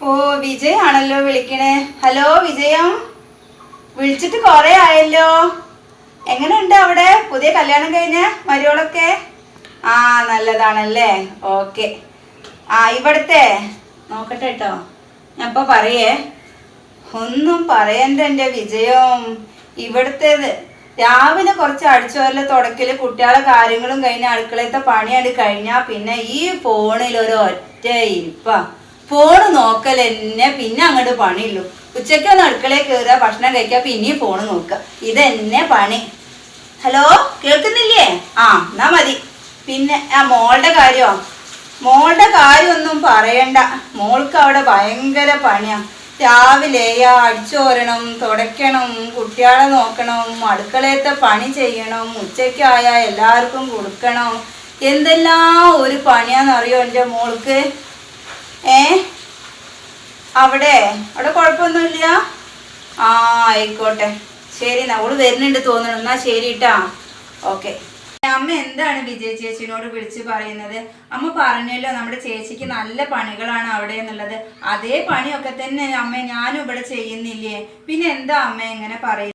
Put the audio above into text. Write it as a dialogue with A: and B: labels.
A: ഓ വിജയ് ആണല്ലോ വിളിക്കണേ. ഹലോ വിജയം. വിളിച്ചിട്ട് കൊറേ ആയല്ലോ. എങ്ങനെയുണ്ട് അവിടെ? പുതിയ കല്യാണം കഴിഞ്ഞ മരുവളൊക്കെ ആ നല്ലതാണല്ലേ. ഓക്കെ. ആ ഇവിടുത്തെ. നോക്കട്ടെ കേട്ടോ. ഞാൻ പറയേ. ഒന്നും പറയണ്ട എന്റെ വിജയം. ഇവിടുത്തേത്. രാവിലെ കുറച്ച് അടിച്ചോരൽ തുടക്കൽ കുട്ടികളെ കാര്യങ്ങളും കഴിഞ്ഞ അടുക്കളത്തെ പണിയാണ് കഴിഞ്ഞാ പിന്നെ ഈ ഫോണിൽ ഒരു ഒറ്റ ഇരിപ്പാ. ഫോണ് നോക്കൽ തന്നെ പിന്നെ അങ്ങോട്ട് പണിയുള്ളൂ. ഉച്ചയ്ക്ക് ഒന്ന് അടുക്കളയിൽ കയറുക ഭക്ഷണം കഴിക്കുക പിന്നെയും ഫോണ് നോക്കുക. ഇതെന്നെ പണി. ഹലോ കേൾക്കുന്നില്ലേ? ആ എന്നാ മതി. പിന്നെ ആ മോളുടെ കാര്യമോ മോളുടെ കാര്യമൊന്നും പറയണ്ട. മോൾക്ക് അവിടെ ഭയങ്കര പണിയാ. രാവിലെ അടിച്ചോരണം തുടയ്ക്കണം കുട്ടികളെ നോക്കണം അടുക്കളയത്തെ പണി ചെയ്യണം ഉച്ചയ്ക്കായ എല്ലാവർക്കും കൊടുക്കണം. എന്തെല്ലാം ഒരു പണിയാന്നറിയോ എന്റെ മോൾക്ക്? അവിടെ? അവിടെ കുഴപ്പമൊന്നുമില്ല? ആ ആയിക്കോട്ടെ. ശരി നമ്മൾ വരുന്നുണ്ട് തോന്നുന്നു. എന്നാ ശരി കേട്ടാ ഓക്കെ. അമ്മ എന്താണ് വിജയ ചേച്ചിനോട് വിളിച്ച് പറയുന്നത്? അമ്മ പറഞ്ഞല്ലോ നമ്മുടെ ചേച്ചിക്ക് നല്ല പണികളാണ് അവിടെ എന്നുള്ളത്. അതേ പണിയൊക്കെ തന്നെ അമ്മ ഞാനും ഇവിടെ ചെയ്യുന്നില്ലേ? പിന്നെ എന്താ അമ്മ എങ്ങനെ പറയുന്നത്